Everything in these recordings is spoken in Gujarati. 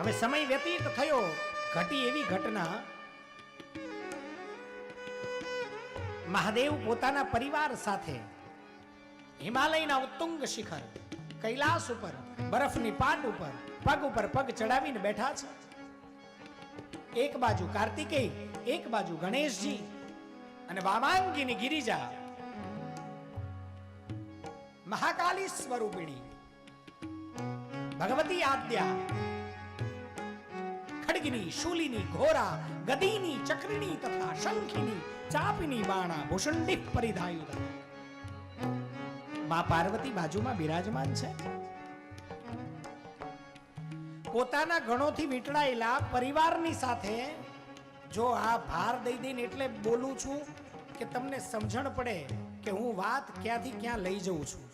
હવે સમય વ્યતીત થયો. ઘટી એવી ઘટના. મહાદેવ પોતાના પરિવાર સાથે હિમાલયના ઉત્તુંગ શિખર, કૈલાસ ઉપર, બરફની પાટ ઉપર, પગ ઉપર પગ ચડાવીને બેઠા છે. એક બાજુ કાર્તિકેય, એક બાજુ ગણેશજી અને વામાંગીની ગિરિજા. મહાકાલી સ્વરૂપિણી. ભગવતી આદ્યા. ખડગિની, શૂલીની, ઘોરા, ગદીની, ચક્રીની તથા શંખીની, ચાપીની બાણા ભૂષંડિક પરિધાયુધ મા પાર્વતી બાજુમાં બિરાજમાન છે. પોતાના ગણોથી વીંટળાયેલા પરિવારની સાથે જો આ ભાર દઈ દઈને એટલે બોલું છું કે તમને સમજણ પડે કે હું વાત ક્યાંથી ક્યાં લઈ જઉં છું.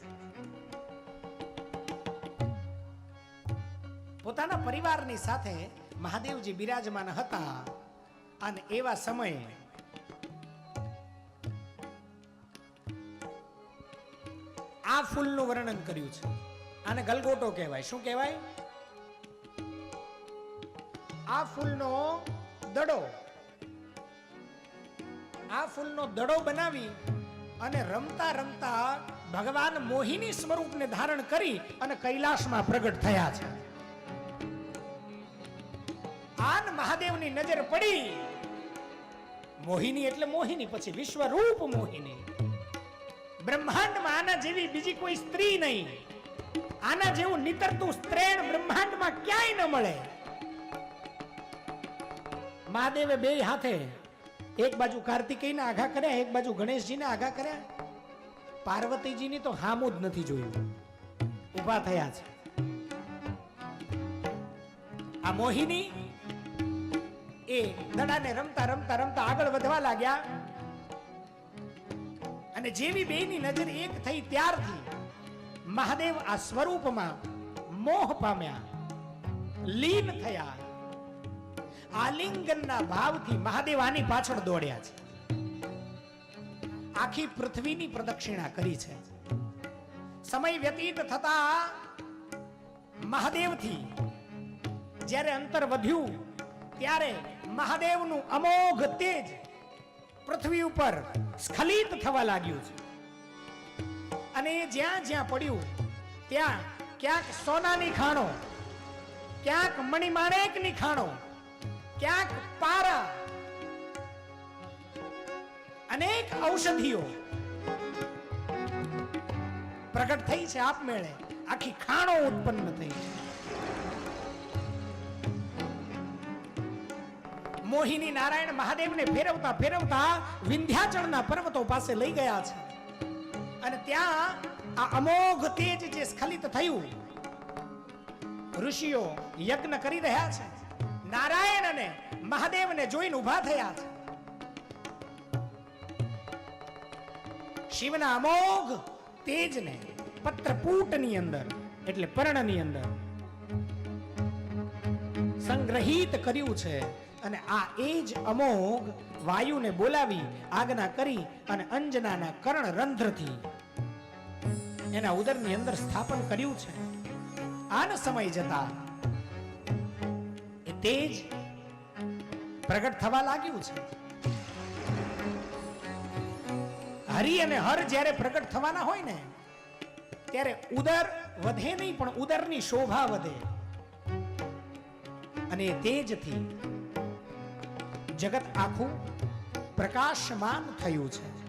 પોતાના પરિવારની સાથે મહાદેવજી બિરાજમાન હતા. અને એવા સમયે આ ફૂલનું વર્ણન કર્યું છે. આને ગલગોટો કહેવાય. શું કહેવાય? આ ફૂલનો દડો. આ ફૂલનો દડો બનાવી અને રમતા રમતા ભગવાન મોહિની સ્વરૂપને ધારણ કરી અને કૈલાસમાં પ્રગટ થયા છે. આન મહાદેવની નજર પડી. મોહિની એટલે મોહિની, પછી વિશ્વરૂપ મોહિની. બ્રહ્માંડમાં આના જેવી બીજી કોઈ સ્ત્રી નહીં. આના જેવું નીતરતું સ્ત્રેણ બ્રહ્માંડમાં ક્યાંય ન મળે. મહાદેવે બે હાથે એક બાજુ કાર્તિકેયના આઘા કર્યા, એક બાજુ ગણેશજીને આઘા કર્યા. પાર્વતીજીની તો હામું જ નથી જોયું. ઊભા થયા છે. આ મોહિની એ દડાને રમતા રમતા રમતા આગળ વધવા લાગ્યા. અને જેવી બેની નજર એક થઈ ત્યારથી મહાદેવ આ સ્વરૂપમાં મોહ પામ્યા, લીન થયા. આલિંગનના ભાવથી મહાદેવ આની પાછળ દોડ્યા છે. આખી પૃથ્વીની પ્રદક્ષિણા કરી છે. સમય વ્યતીત થતા મહાદેવથી જ્યારે અંતર વધ્યું ત્યારે મહાદેવનું અમોઘ તેજ પૃથ્વી ઉપર સ્ખલિત થવા લાગ્યું છે. અને એ જ્યાં જ્યાં પડ્યું, ત્યાં ક્યાંક સોનાની ખાણો, ક્યાંક મણિમાણેકની ખાણો, ક્યાંક પારા, અનેક ઔષધિઓ પ્રગટ થઈ છે આપમેળે. આખી ખાણો ઉત્પન્ન થઈ છે. મોહિની નારાયણ મહાદેવને ફેરવતા ફેરવતા વિંધ્યાચળના પર્વતો પાસે લઈ ગયા છે. અને ત્યાં આ અમોઘ તેજ જે સ્ખલિત થયું, ઋષિઓ યજ્ઞ કરી રહ્યા છે. નારાયણ અને મહાદેવને જોઈને ઊભા થયા છે. શિવના અમોઘ તેજને પત્રપૂટની અંદર, એટલે પર્ણની અંદર સંગ્રહિત કર્યું છે. અને આ એ જ અમોઘ વાયુને બોલાવી, આજ્ઞા કરી અને અંજનાના કર્ણ રંધ્રથી એના ઉદરની અંદર સ્થાપન કર્યું છે. આનો સમય જતા એ તેજ પ્રગટ થવા લાગ્યું છે. હરિ અને હર જ્યારે પ્રગટ થવાના હોય ને, ત્યારે ઉદર વધે નહીં, પણ ઉદરની શોભા વધે. અને તેજથી જગત આખું પ્રકાશમાન થયું છે.